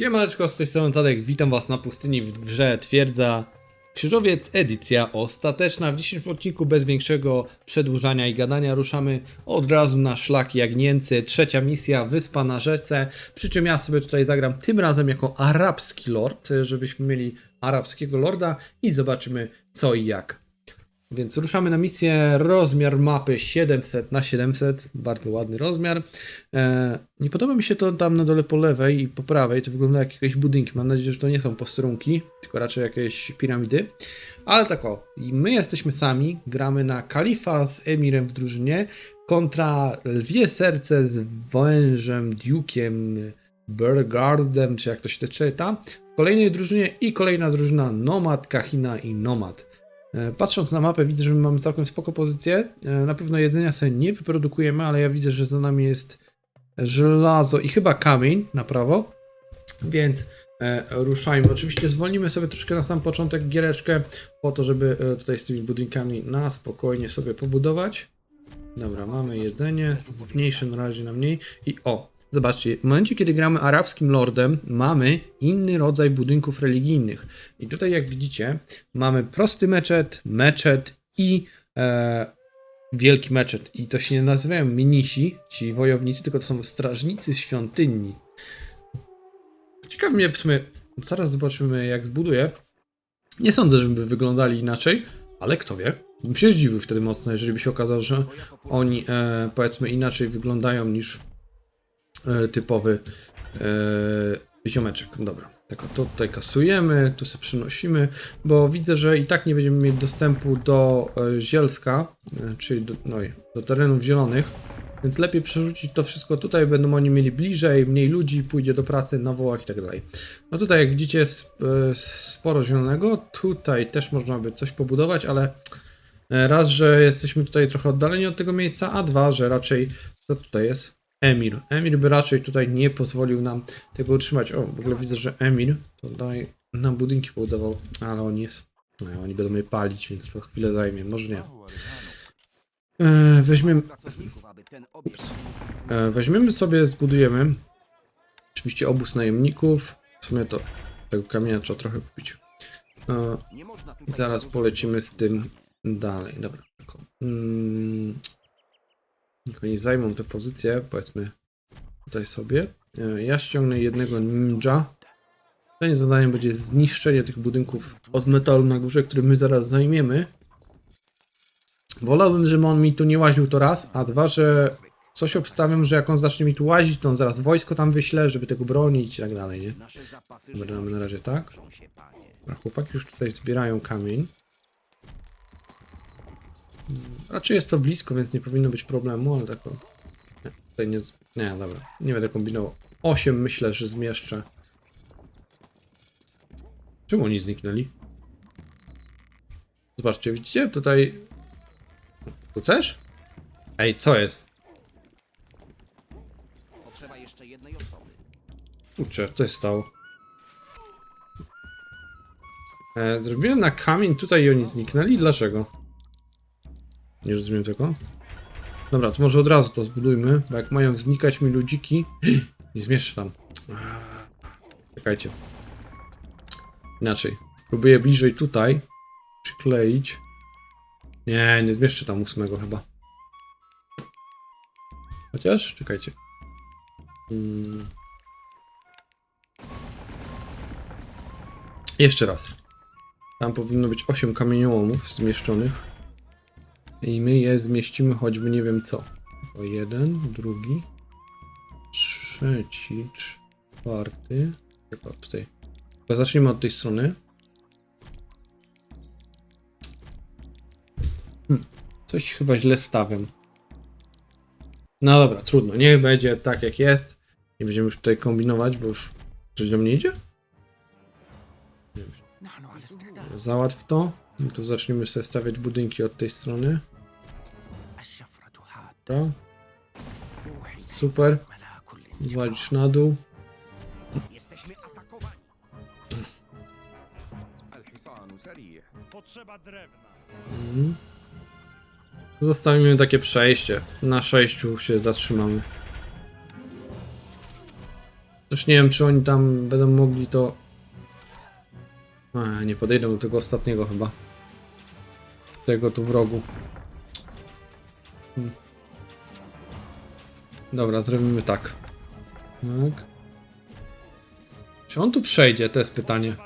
Siemaneczko, z tej strony Tadek, witam was na pustyni w grze Twierdza Krzyżowiec, edycja ostateczna. W dzisiejszym odcinku bez większego przedłużania i gadania ruszamy od razu na szlak Jagnięcy. Trzecia misja, wyspa na rzece, przy czym ja sobie tutaj zagram tym razem jako arabski lord, żebyśmy mieli arabskiego lorda i zobaczymy co i jak. Więc ruszamy na misję. Rozmiar mapy 700 na 700 bardzo ładny rozmiar. E, nie podoba mi się to tam na dole po lewej i po prawej. To wygląda jak jakieś budynki. Mam nadzieję, że to nie są posterunki, tylko raczej jakieś piramidy. Ale tak o, i my jesteśmy sami. Gramy na Kalifa z Emirem w drużynie kontra Lwie Serce z Wężem, Duke'iem, Burgardem, czy jak to się czyta. W kolejnej drużynie i kolejna drużyna Nomad, Kahina i Nomad. E, Patrząc na mapę widzę, że my mamy całkiem spoko pozycję. E, Na pewno jedzenia sobie nie wyprodukujemy, ale ja widzę, że za nami jest żelazo i chyba kamień na prawo. Więc e, ruszajmy. Oczywiście zwolnimy sobie troszkę na sam początek giereczkę po to, żeby tutaj z tymi budynkami na spokojnie sobie pobudować. Dobra, mamy jedzenie, zmniejszę na razie na mniej i o, zobaczcie, w momencie kiedy gramy arabskim lordem, mamy inny rodzaj budynków religijnych. I tutaj jak widzicie, mamy prosty meczet, meczet i e, wielki meczet. I to się nie nazywają minisi, ci wojownicy, tylko to są strażnicy świątyni. Ciekawi mnie w sumie, zaraz zobaczymy jak zbuduję. Nie sądzę, żeby wyglądali inaczej, ale kto wie. Bym się zdziwił wtedy mocno, jeżeli by się okazało, że oni e, powiedzmy inaczej wyglądają niż typowy e, ziomeczek. Dobra, tak to tutaj kasujemy, tu sobie przynosimy, bo widzę, że i tak nie będziemy mieć dostępu do e, Zielska, e, czyli do, no, do terenów zielonych, więc lepiej przerzucić to wszystko tutaj, będą oni mieli bliżej, mniej ludzi, pójdzie do pracy na wołach i tak dalej. No tutaj jak widzicie jest e, sporo zielonego, tutaj też można by coś pobudować, ale e, raz, że jesteśmy tutaj trochę oddaleni od tego miejsca, a dwa, że raczej co tutaj jest? Emir. Emir by raczej tutaj nie pozwolił nam tego utrzymać. O, w ogóle widzę, że Emir tutaj nam budynki pobudował, ale oni jest. No, oni będą je palić, więc to chwilę zajmie. Może nie. E, weźmiemy. Ups. E, weźmiemy sobie, zbudujemy. Oczywiście obóz najemników. W sumie to tego kamienia trzeba trochę kupić. E, I zaraz polecimy z tym dalej. Dobra. Mm, Oni zajmą te pozycje, powiedzmy tutaj sobie. E, Ja ściągnę jednego ninja. Kolejnym zadaniem będzie zniszczenie tych budynków od metalu na górze, który my zaraz zajmiemy. Wolałbym, żeby on mi tu nie łaził to raz, a dwa, że coś obstawiam, że jak on zacznie mi tu łazić, to on zaraz wojsko tam wyśle, żeby tego bronić i tak dalej, nie? Dobra, na razie tak. A chłopaki już tutaj zbierają kamień. Raczej jest to blisko, więc nie powinno być problemu, ale tak. Nie, tutaj nie... Nie, dobra. Nie będę kombinował. 8 myślę, że zmieszczę. Czemu oni zniknęli? Zobaczcie, widzicie? Tutaj... Tu też? Ej, co jest? Potrzeba jeszcze jednej osoby. Kurczę, co się stało? E, zrobiłem na kamień tutaj i oni zniknęli? Dlaczego? Nie rozumiem tego. Dobra, to może od razu to zbudujmy, bo jak mają znikać mi ludziki... Nie tam. Czekajcie. Inaczej. Spróbuję bliżej tutaj przykleić. Nie, nie zmieszczę tam ósmego chyba. Chociaż, czekajcie. Hmm. Jeszcze raz. Tam powinno być 8 kamieniołomów zmieszczonych. I my je zmieścimy choćby nie wiem co. O jeden, drugi, trzeci, czwarty. Chyba tutaj. Chyba zacznijmy od tej strony. Hmm. Coś chyba źle stawiam. No dobra, trudno. Niech będzie tak jak jest. Nie będziemy już tutaj kombinować, bo już coś do mnie idzie? Załatw to. I tu zaczniemy sobie stawiać budynki od tej strony. Dobra. Super. Zwalić na dół. Jesteśmy atakowani. Potrzeba drewna. Mhm. Zostawimy takie przejście. Na sześciu się zatrzymamy. Też nie wiem, czy oni tam będą mogli to... A, nie podejdą do tego ostatniego chyba. Tego tu wrogu. Hmm. Dobra, zrobimy tak. Tak. Czy on tu przejdzie? To jest pytanie.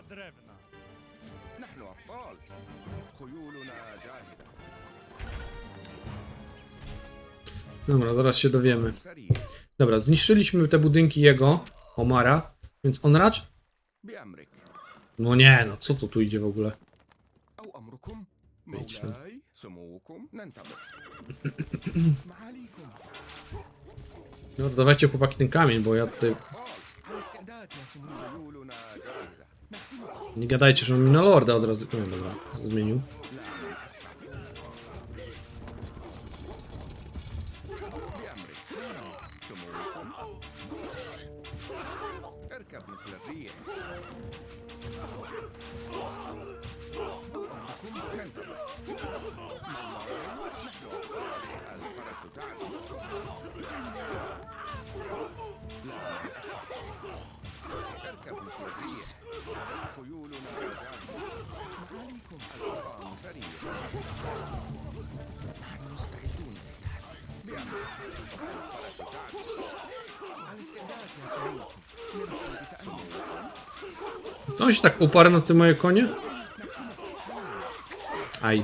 Dobra, zaraz się dowiemy. Dobra, zniszczyliśmy te budynki jego, Omara, więc on raczej... No nie, no co to tu idzie w ogóle? Idź. No dawajcie chłopaki ten kamień, bo ja tutaj... Nie gadajcie, że on mi na lorda od razu... No dobra, zmienił. مثل الريح خيولنا جاهزة معاليكم الحصان سريع نحن مستعدون بأمرك الفرس تعلو على استعداد يا سموكم نمشي بتأمل Co on się tak uparł na te moje konie? Aj.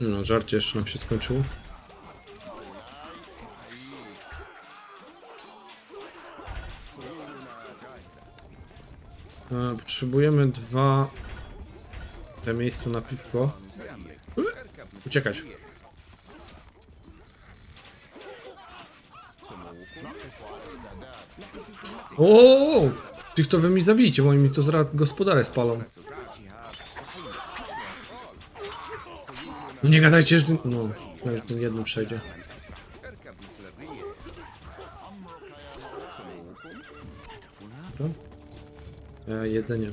No, żarcie jeszcze nam się skończyło. E, potrzebujemy dwa... Te miejsca na piwko. Uciekać. O! Tych to wy mi zabijcie, bo oni mi to zaraz gospodarę spalą. No nie gadajcie, że... No, że ten jedno przejdzie. e, jedzenie.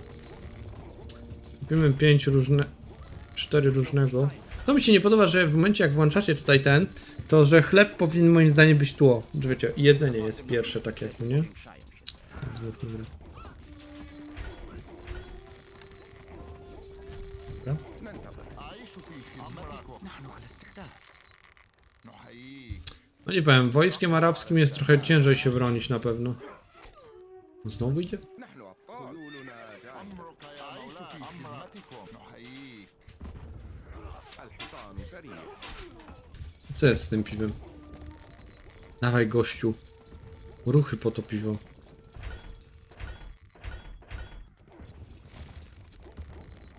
Kupimy 5 różne... 4 różnego. To mi się nie podoba, że w momencie jak włączacie tutaj ten, to że chleb powinien moim zdaniem być tło. Że wiecie, jedzenie jest pierwsze tak jak nie? Nie No nie powiem, wojskiem arabskim jest trochę ciężej się bronić na pewno. Znowu idzie? Co jest z tym piwem? Dawaj gościu. Ruchy po to piwo.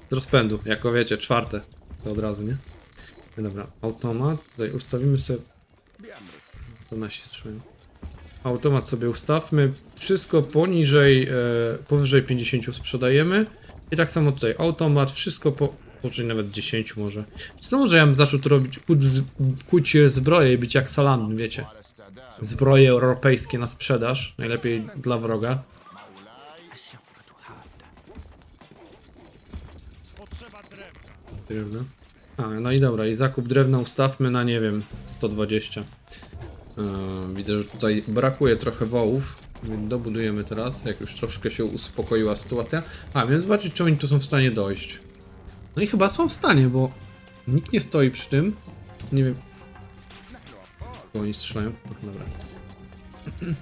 Z rozpędu, jako wiecie, czwarte. To od razu, nie? No dobra, automat. Tutaj ustawimy sobie... To nasi trzymają. Automat sobie ustawmy. Wszystko poniżej, e, powyżej 50 sprzedajemy. I tak samo tutaj automat, wszystko po może nawet 10 może. Co może ja bym zaczął to robić, kuć, kuć zbroję i być jak Salan, wiecie. Zbroje europejskie na sprzedaż, najlepiej dla wroga. Drewno. A, no i dobra, i zakup drewna ustawmy na, nie wiem, 120. Yy, e, widzę, że tutaj brakuje trochę wołów, więc dobudujemy teraz, jak już troszkę się uspokoiła sytuacja. A, więc zobaczyć, czy oni tu są w stanie dojść. No i chyba są w stanie, bo nikt nie stoi przy tym. Nie wiem, bo oni strzelają. Dobra.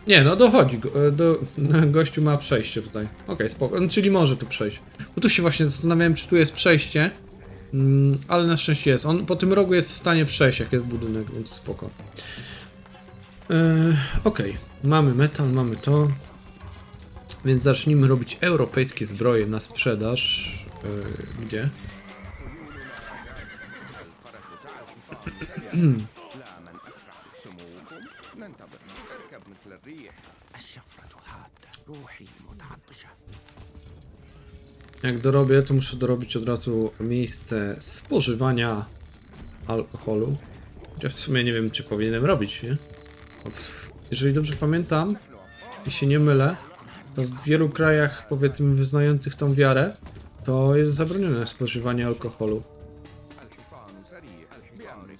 Nie, no dochodzi. go- e, Do, gościu ma przejście tutaj. Okej, spoko. No, czyli może tu przejść. Bo tu się właśnie zastanawiałem, czy tu jest przejście. Mm, ale na szczęście jest. On po tym rogu jest w stanie przejść, jak jest budynek, więc spoko. E, Okej, mamy metal, mamy to. Więc zacznijmy robić europejskie zbroje na sprzedaż. E, gdzie? لا من أسرع سموكم ننتظر اركب مثل الريح الشفرة حادة روحي متعطشة Jak dorobię, to muszę dorobić od razu miejsce spożywania alkoholu. Chociaż w sumie nie wiem, czy powinienem robić, nie? Bo w- Jeżeli dobrze pamiętam i się nie mylę, to w wielu krajach, powiedzmy, wyznających tą wiarę, to jest zabronione spożywanie alkoholu.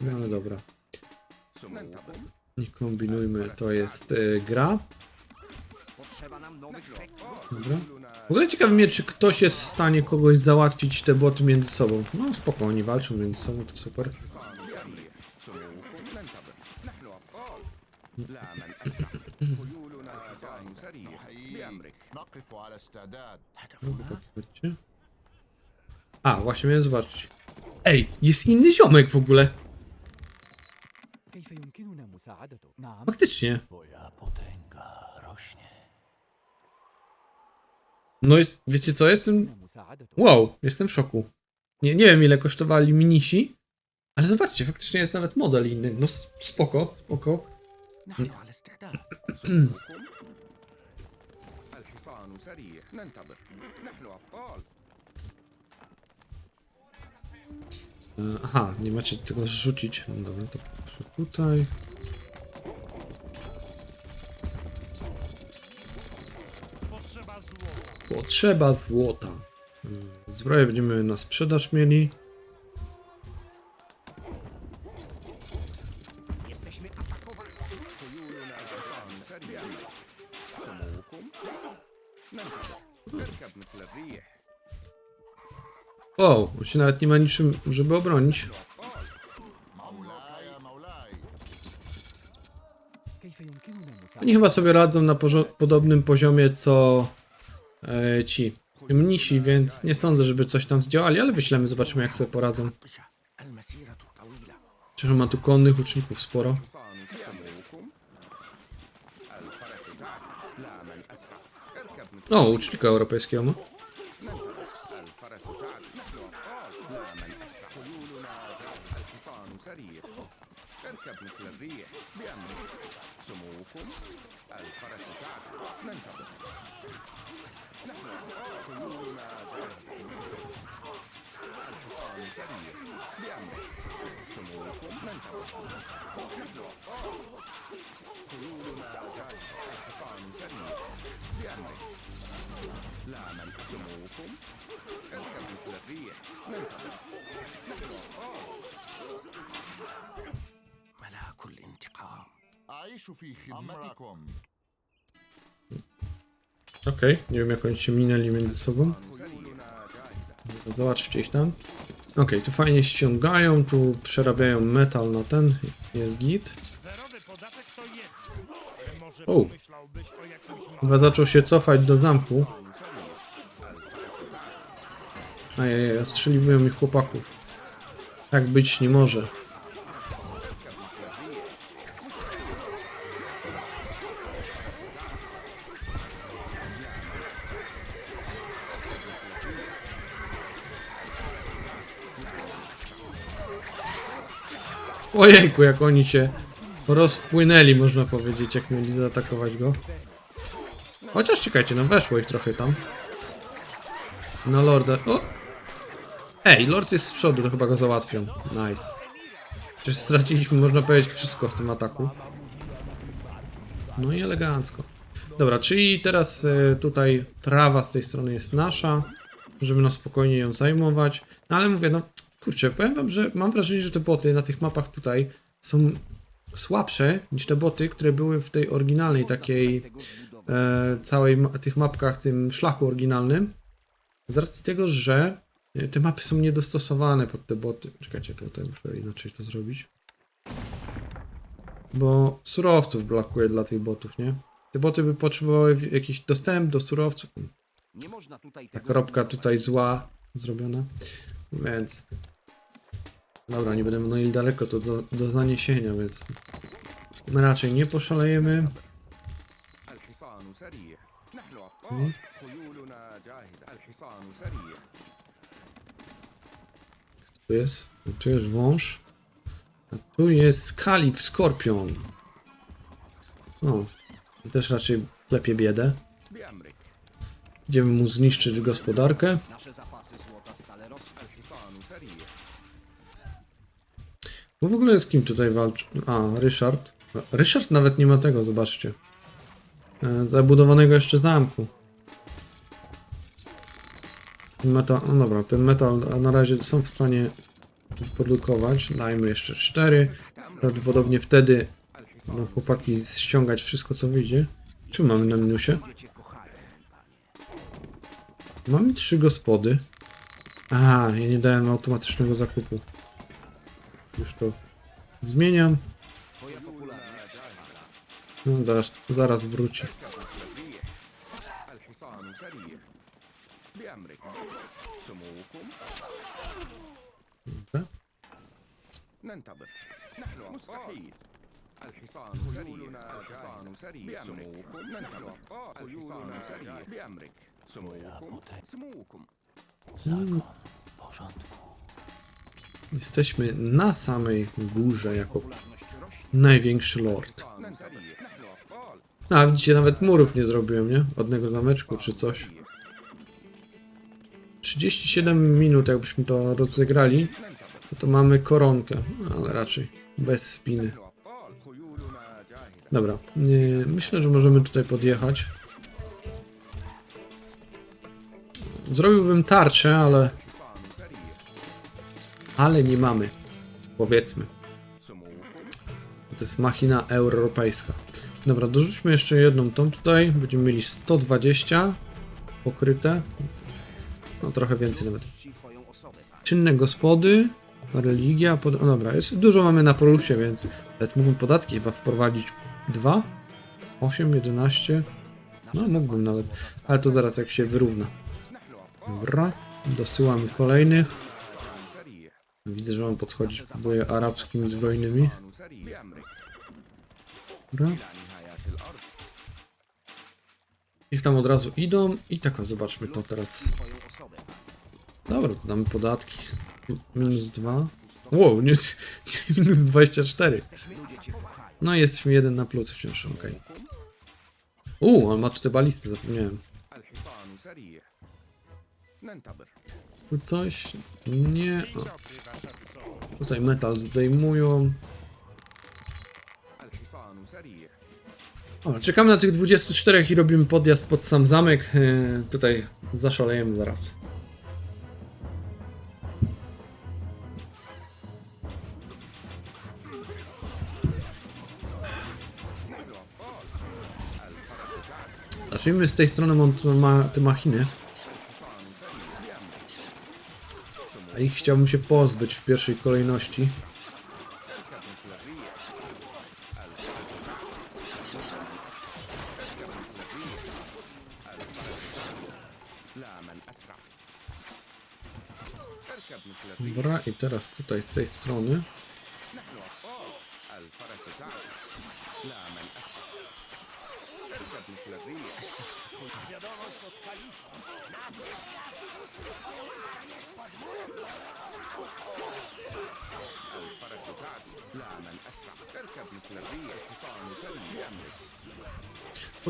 No ale dobra. Nie kombinujmy, to jest y, gra. Dobra. W ogóle ciekawi mnie, czy ktoś jest w stanie kogoś załatwić te boty między sobą. No spokojnie, walczą między sobą, to super. A, właśnie miałem zobaczyć. Ej, jest inny ziomek w ogóle. Faktycznie. No jest, wiecie co, jestem... Wow, jestem w szoku. Nie, nie wiem ile kosztowali minisi, ale zobaczcie, faktycznie jest nawet model inny. No spoko, spoko. Nie. E, aha, nie macie tego rzucić. No dobra, to tutaj. potrzeba złota. Zbroję będziemy na sprzedaż mieli. O, on się nawet nie ma niczym, żeby obronić. Oni chyba sobie radzą na podobnym poziomie co E, ci mnisi, więc nie sądzę, żeby coś tam zdziałali, ale wyślemy, zobaczymy jak sobie poradzą. Czyż ma tu konnych uczników sporo? O, ucznika europejskiego ma. نحن كلوا ما الحصان سريع بأمرك سموكم منفعة نحن كلوا ما الحصان سريع بأمرك لا من سموكم اركب مثل الريح منفعة نحن ملاك الانتقام أعيش في خدمتكم. Okej, okay. nie wiem jak oni się minęli między sobą. Zobaczcie ich tam. Okej, okay, tu fajnie ściągają, tu przerabiają metal na ten, jest git. O! Chyba zaczął się cofać do zamku. Ajajaj, strzeliwują mi chłopaków. Tak być nie może. Ojejku, jak oni się rozpłynęli, można powiedzieć, jak mieli zaatakować go. Chociaż czekajcie, no weszło ich trochę tam. No lorda. O! Ej, lord jest z przodu, to chyba go załatwią. Nice. Przecież straciliśmy, można powiedzieć, wszystko w tym ataku. No i elegancko. Dobra, czyli teraz e, tutaj trawa z tej strony jest nasza. Możemy na spokojnie ją zajmować. No ale mówię, no kurczę, powiem wam, że mam wrażenie, że te boty na tych mapach tutaj są słabsze niż te boty, które były w tej oryginalnej takiej e, całej ma- tych mapkach, tym szlaku oryginalnym. Z racji tego, że e, te mapy są niedostosowane pod te boty. Czekajcie, to muszę inaczej to zrobić. Bo surowców brakuje dla tych botów, nie? Te boty by potrzebowały jakiś dostęp do surowców. Nie można tutaj Ta kropka tutaj zła zrobiona. Więc. Dobra, nie będę no i daleko, to do, do zaniesienia, więc raczej nie poszalejemy. Hmm? Tu jest, tu jest wąż. A tu jest kalif, skorpion. No, też raczej klepie biedę. Idziemy mu zniszczyć gospodarkę. Bo w ogóle z kim tutaj walczy? A, Ryszard. Ryszard nawet nie ma tego, zobaczcie. E, zabudowanego jeszcze zamku. Metal, no dobra, ten metal na razie są w stanie produkować. Dajmy jeszcze 4. Prawdopodobnie wtedy chłopaki ściągać wszystko co wyjdzie. Czy mamy na minusie? Mamy trzy gospody. Aha, ja nie dałem automatycznego zakupu Już to zmieniam. Twoja popularność spada. No, zaraz, zaraz wróci. الحصان سريع بأمرك سموكم Dobra. ننتظر نحن مستحيل الحصان سريع الحصان سريع سموكم ننتظر الحصان سريع بأمرك سموكم سموكم Zakon porządku. Jesteśmy na samej górze jako największy lord. A widzicie, nawet murów nie zrobiłem, nie? Odnego zameczku czy coś. 37 minut, jakbyśmy to rozegrali, no to mamy koronkę, ale raczej bez spiny. Dobra, nie, myślę, że możemy tutaj podjechać. Zrobiłbym tarczę, ale ale nie mamy. Powiedzmy. To jest machina europejska. Dobra, dorzućmy jeszcze jedną tą tutaj. Będziemy mieli 120 pokryte. No trochę więcej nawet. Czynne gospody, religia. Pod... O, dobra, jest, dużo mamy na polusie, więc nawet mógłbym podatki chyba wprowadzić. 2, 8, 11. No mógłbym nawet, ale to zaraz jak się wyrówna. Dobra, dosyłamy kolejnych. Widzę, że on podchodzi, próbuje arabskimi zbrojnymi. Dobra. Ich tam od razu idą i tak zobaczmy to teraz. Dobra, to damy podatki. Minus 2. Wow, nie, nie, minus 24. No jesteśmy jeden na plus wciąż, ok. U, on ma cztery balisty, zapomniałem. Tu coś? Nie. O. Tutaj metal zdejmują. O, czekamy na tych 24 i robimy podjazd pod sam zamek. Yy, tutaj zaszalejemy zaraz. Zacznijmy z tej strony, on tu ma te machiny. A ich chciałbym się pozbyć w pierwszej kolejności. Dobra, i teraz tutaj z tej strony.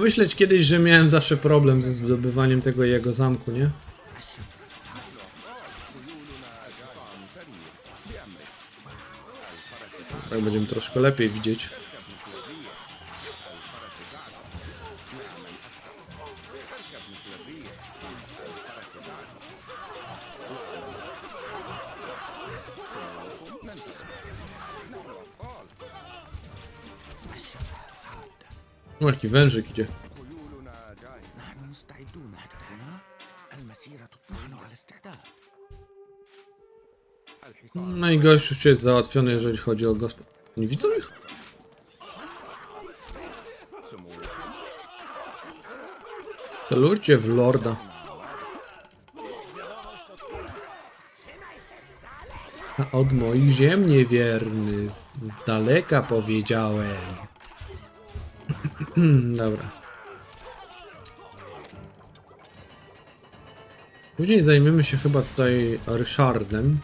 Myśleć kiedyś, że miałem zawsze problem ze zdobywaniem tego jego zamku, nie? Tak będziemy troszkę lepiej widzieć. O, jaki wężyk idzie. Najgorszy no jest załatwiony, jeżeli chodzi o gospodę. Nie widzą ich? Celujcie w lorda. A od moich ziem niewierny, z, z daleka powiedziałem. Hmm, dobra. Później zajmiemy się chyba tutaj Ryszardem.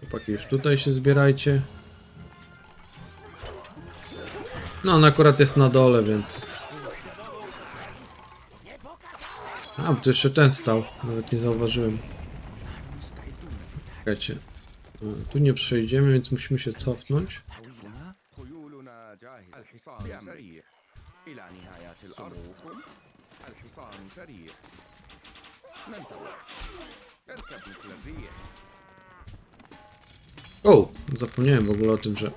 Chłopaki, już tutaj się zbierajcie. No, on akurat jest na dole, więc... A, bo tu jeszcze ten stał. Nawet nie zauważyłem. Czekajcie. Tu nie przejdziemy, więc musimy się cofnąć. هدفنا خيولنا جاهزة الحصان سريع إلى نهايات الأرض الحصان سريع ننتظر اركب مثل الريح O! Zapomniałem w ogóle o tym, że...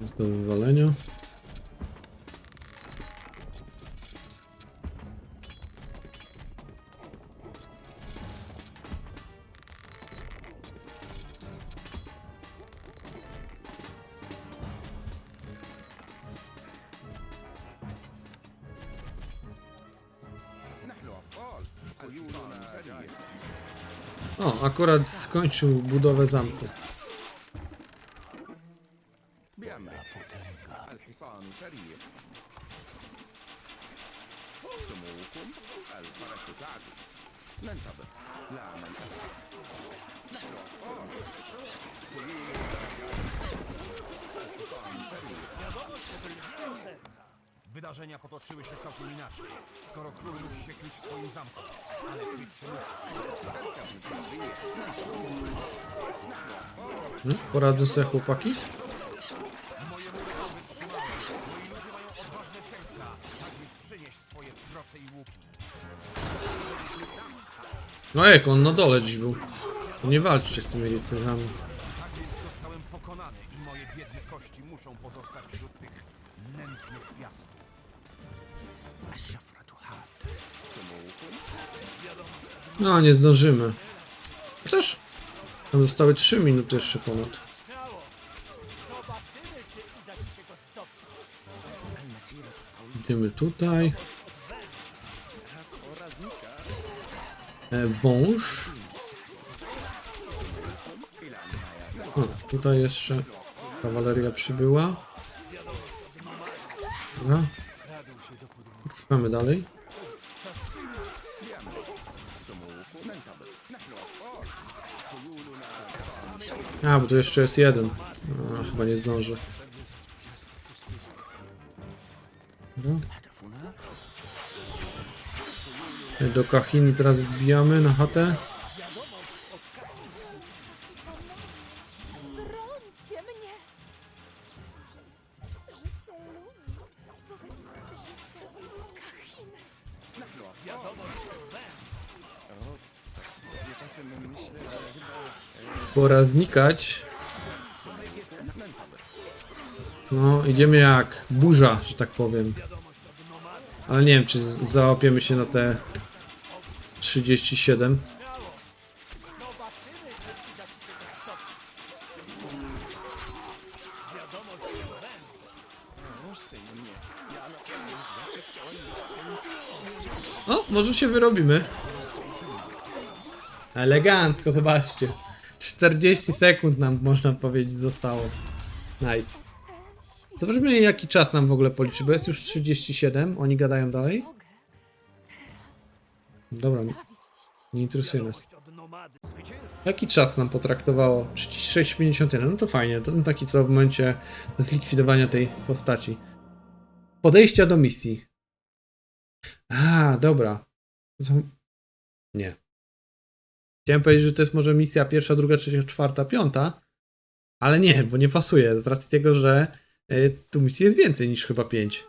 Jest do wywalenia. Akurat skończył budowę zamku. Wydarzenia potoczyły się całkiem inaczej. Skoro król musi się kryć w swoim zamku, ale kryć się poradzą sobie chłopaki? Moje wytrzymałe. Moi ludzie mają odważne serca. Tak więc przynieś swoje proce i łuki. No jak on na dole dziś był. To nie walczcie z tymi rycerzami. No, nie zdążymy. Chociaż tam zostały 3 minuty jeszcze ponad. Idziemy tutaj. E, wąż. O, tutaj jeszcze kawaleria przybyła. Dobra. Trwamy dalej. A, bo tu jeszcze jest jeden. A, chyba nie zdąży. No. Do Kahini teraz wbijamy na chatę. Brońcie mnie! Życie ludzi wobec życia Kahiny. Pora znikać. No, idziemy jak burza, że tak powiem. Ale nie wiem, czy załapiemy się na te 37. O, może się wyrobimy. Elegancko, zobaczcie. 40 sekund nam, można powiedzieć, zostało. Nice. Zobaczmy, jaki czas nam w ogóle policzy, bo jest już 37. Oni gadają dalej. Dobra, nie, interesuje nas. Jaki czas nam potraktowało? 36,51. No to fajnie, to taki co w momencie zlikwidowania tej postaci. Podejścia do misji. A, dobra. Nie. Chciałem powiedzieć, że to jest może misja pierwsza, druga, trzecia, czwarta, piąta, ale nie, bo nie pasuje, z racji tego, że y, tu misji jest więcej niż chyba pięć.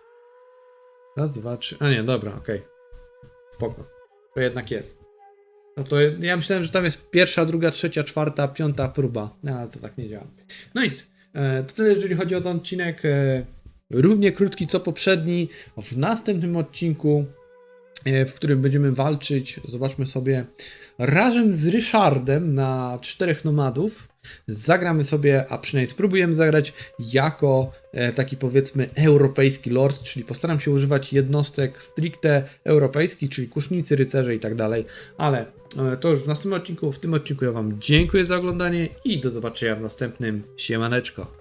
Raz, dwa, trzy. A nie, dobra, okej. Spoko. To jednak jest. No to ja myślałem, że tam jest pierwsza, druga, trzecia, czwarta, piąta próba, no, ale to tak nie działa. No nic, e, to tyle jeżeli chodzi o ten odcinek. E, równie krótki co poprzedni. W następnym odcinku, w którym będziemy walczyć, zobaczmy sobie, razem z Ryszardem na czterech nomadów. Zagramy sobie, a przynajmniej spróbujemy zagrać jako e, taki powiedzmy europejski lord, czyli postaram się używać jednostek stricte europejskich, czyli kusznicy, rycerze i tak dalej, ale e, to już w następnym odcinku. W tym odcinku ja Wam dziękuję za oglądanie i do zobaczenia w następnym. Siemaneczko.